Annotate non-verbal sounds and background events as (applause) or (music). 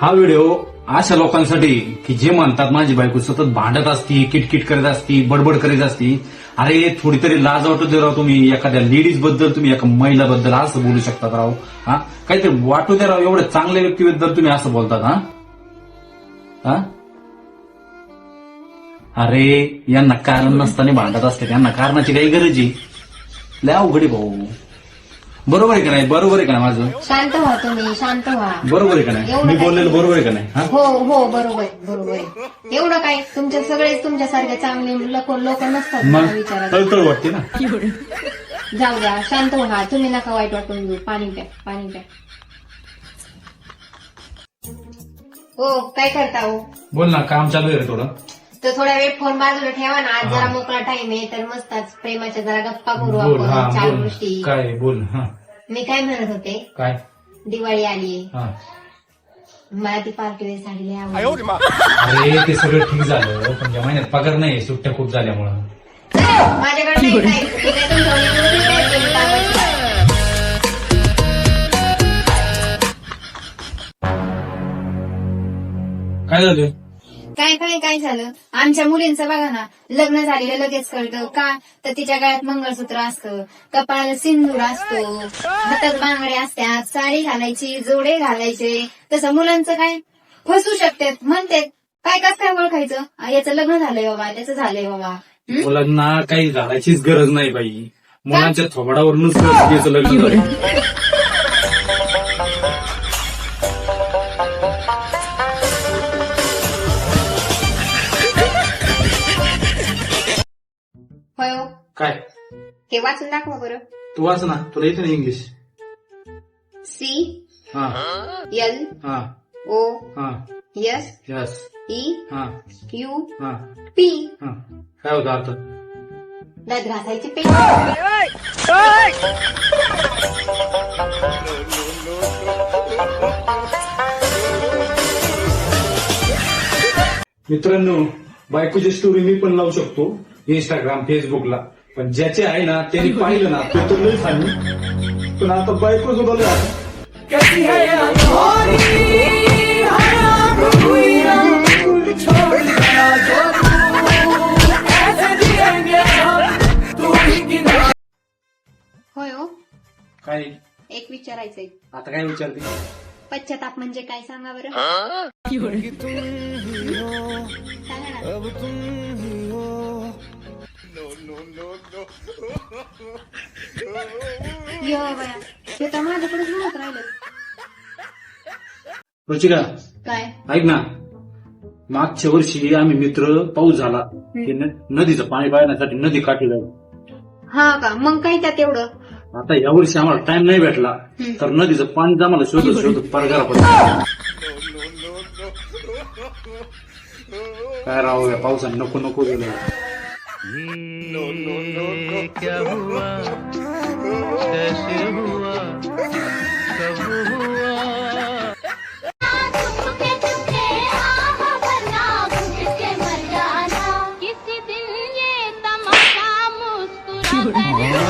हा व्हिडिओ अशा लोकांसाठी की जे म्हणतात माझी बायको सतत भांडत असती किटकिट करत असती बडबड करीत असती. अरे थोडी तरी लाज वाटू दे राव तुम्ही एखाद्या लेडीजबद्दल तुम्ही एका महिलाबद्दल असं बोलू शकतात राव. हा? काहीतरी वाटू दे राव एवढ्या चांगल्या व्यक्तीबद्दल तुम्ही असं बोलतात हा? हा? अरे यांना कारण नसताना भांडत असते यांना कारणाची काही गरज आहे. लय अवघड आहे भाऊ. बरोबर आहे का नाही? बरोबर आहे का नाही माझं? शांत व्हा तुम्ही शांत व्हा. बरोबर आहे का नाही? एवढं मी काय? बोललेलं बरोबर आहे का नाही? हा? हो हो बरोबर आहे, बरोबर आहे. एवढं काय तुमच्या सगळेच तुमच्यासारखे चांगले लोक लोक नसतात मग? तळतळ वाटते ना? जाऊ द्या शांत व्हा. तुम्ही नका वाईट वाटून घेऊ. पाणी प्या पाणी प्या. हो काय करता हो? बोल ना काम चालू आहे रे थोडं. तर थोडा वेळ फोन बाजूला ठेवा ना. आज जरा मोकळा टाइम आहे तर मस्तच प्रेमाच्या जरा गप्पा करू बोल हा आपण चार बोल. गोष्टी. काय बोल हा. मी काय म्हणत होते? काय? दिवाळी आली हा. मला ती पार्टी वेळ साडी लय आवडली. अरे ते सगळं ठीक झालं. पण या महिन्यात पगार नाही सुट्ट्या खूप झाल्यामुळं. माझ्याकडे नाही काय? मी काय तुमच्याकडे नाही काय? केली कामाची. काय झालं? काय काय काय झालं? आमच्या मुलींचं बघा ना लग्न झालेलं लगेच कळतं. का? तर तिच्या गळ्यात मंगळसूत्र असतं कपाळाला सिंदूर असतो हातात बांगड्या असतात साडी घालायची जोडे घालायचे. तसं मुलांचं काय? फसू शकतात म्हणते काय कस काय ओळखायचं याचं लग्न झालंय बाबा त्याचं झालंय बाबा? मुलांना काही घालायचीच गरज नाही बाई. मुलांच्या थोबाडावरूनच लग्न (laughs) होय हो. काय? हे वाचून दाखवा बरं. तू वाच ना तुला येतं ना इंग्लिश सी हा. एल हा. ओ हा. एस यस ई हा. यू हा. पी हा. काय होतं अर्थ दात घासायची पेन मित्रांनो बायकोची स्टोरी मी पण लावू शकतो. इंस्टाग्राम फेसबुकला पण ज्याचे आहे ना त्यांनी पाहिलं ना ते तर लय सांगू पण आता बायको सुद्धा आहे. होय हो. काय? एक विचारायचंय. आता काय विचारते? पश्चाताप म्हणजे काय सांगा बरं? सांगा ना. यो बया ते तर माझ्याकडेच म्हणत राहिलं रुचिका काय? ऐक ना. मागच्या वर्षी आम्ही मित्र पाऊस झाला. की न- नदीचं पाणी पाहण्यासाठी नदी काठी जाऊ हा का? मग काय त्यात एवढं? आता या वर्षी आम्हाला टाइम नाही भेटला. तर नदीचं पाणी आम्हाला शोधत शोधत परगारा पडला. काय राहू या पावसाने नको नको गेलं नो नो नो नो क्या हुआ कैसे हुआ कब हुआ किसी दिन ये तमाशा मुस्कुरा